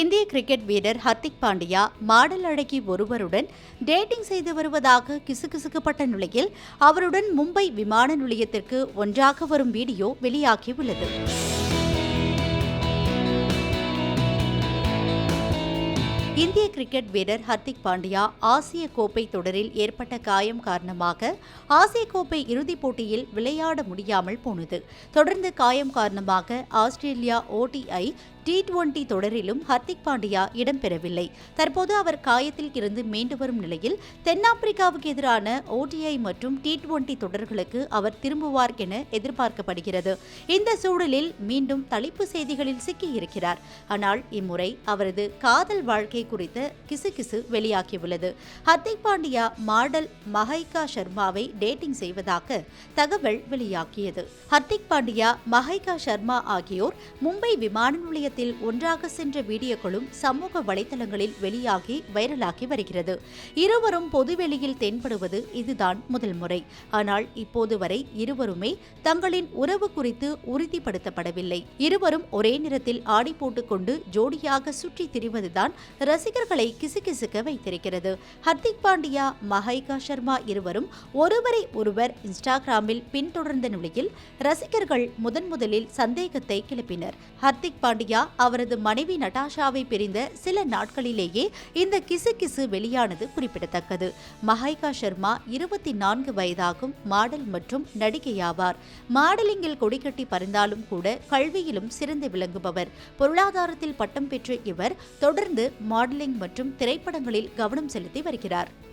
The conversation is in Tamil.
இந்திய கிரிக்கெட் வீரர் ஹர்திக் பாண்டியா மாடல் அழகி ஒருவருடன் டேட்டிங் செய்து வருவதாக கிசுகிசுக்கப்பட்ட நிலையில் அவருடன் மும்பை விமான நிலையத்திற்கு ஒன்றாக வரும் வீடியோ வெளியாகியுள்ளது. இந்திய கிரிக்கெட் வீரர் ஹர்திக் பாண்டியா ஆசிய கோப்பை தொடரில் ஏற்பட்ட காயம் காரணமாக ஆசிய கோப்பை இறுதிப் போட்டியில் விளையாட முடியாமல் போனது. தொடர்ந்து காயம் காரணமாக ஆஸ்திரேலியா ஓடிஐ டி டுவெண்டி தொடரிலும் ஹர்திக் பாண்டியா இடம்பெறவில்லை. தற்போது அவர் காயத்தில் இருந்து மீண்டு வரும் நிலையில் தென்னாப்பிரிக்காவுக்கு எதிரான ஓடிஐ மற்றும் டி டுவெண்டி தொடர்களுக்கு அவர் திரும்புவார் என எதிர்பார்க்கப்படுகிறது. இந்த சூழலில் மீண்டும் தலைப்பு செய்திகளில் சிக்கியிருக்கிறார். ஆனால் இம்முறை அவரது காதல் வாழ்க்கை குறித்த கிசுகிசு வெளியாகியுள்ளது. ஹர்திக் பாண்டியா மாடல் மஹைகா சர்மாவை டேட்டிங் செய்வதாக தகவல் வெளியாகியது. ஹர்திக் பாண்டியா மஹைகா சர்மா ஆகியோர் மும்பை விமான நிலையத்தில் ஒன்றாக சென்ற வீடியோக்களும் சமூக வலைதளங்களில் வெளியாகி வைரலாகி வருகிறது. இருவரும் பொதுவெளியில் தென்படுவது இதுதான் முதல் முறை. ஆனால் இப்போது வரை இருவருமே தங்களின் உறவு குறித்து உறுதிப்படுத்தப்படவில்லை. இருவரும் ஒரே நேரத்தில் ஆடி போட்டுக்கொண்டு ஜோடியாக சுற்றித் திரிவதுதான் ரசிகர்களை கிசுகிசுக்க வைத்திருக்கிறது. ஹர்திக் பாண்டியா மஹைகா சர்மா இருவரும் ஒருவரை ஒருவர் இன்ஸ்டாகிராமில் பின்தொடர்ந்த நிலையில் ரசிகர்கள் முதன் முதலில் சந்தேகத்தை கிளப்பினர். ஹர்திக் பாண்டியா அவரது மனைவி நட்டாஷாவை பிரிந்த சில நாட்களிலேயே இந்த கிசு கிசு வெளியானது குறிப்பிடத்தக்கது. மஹைகா சர்மா இருபத்தி நான்கு வயதாகும் மாடல் மற்றும் நடிகையாவார். மாடலிங்கில் கொடிக்கட்டி பறந்தாலும் கூட கல்வியிலும் சிறந்து விளங்குபவர். பொருளாதாரத்தில் பட்டம் பெற்ற இவர் தொடர்ந்து மாடலிங் மற்றும் திரைப்படங்களில் கவனம் செலுத்தி வருகிறார்.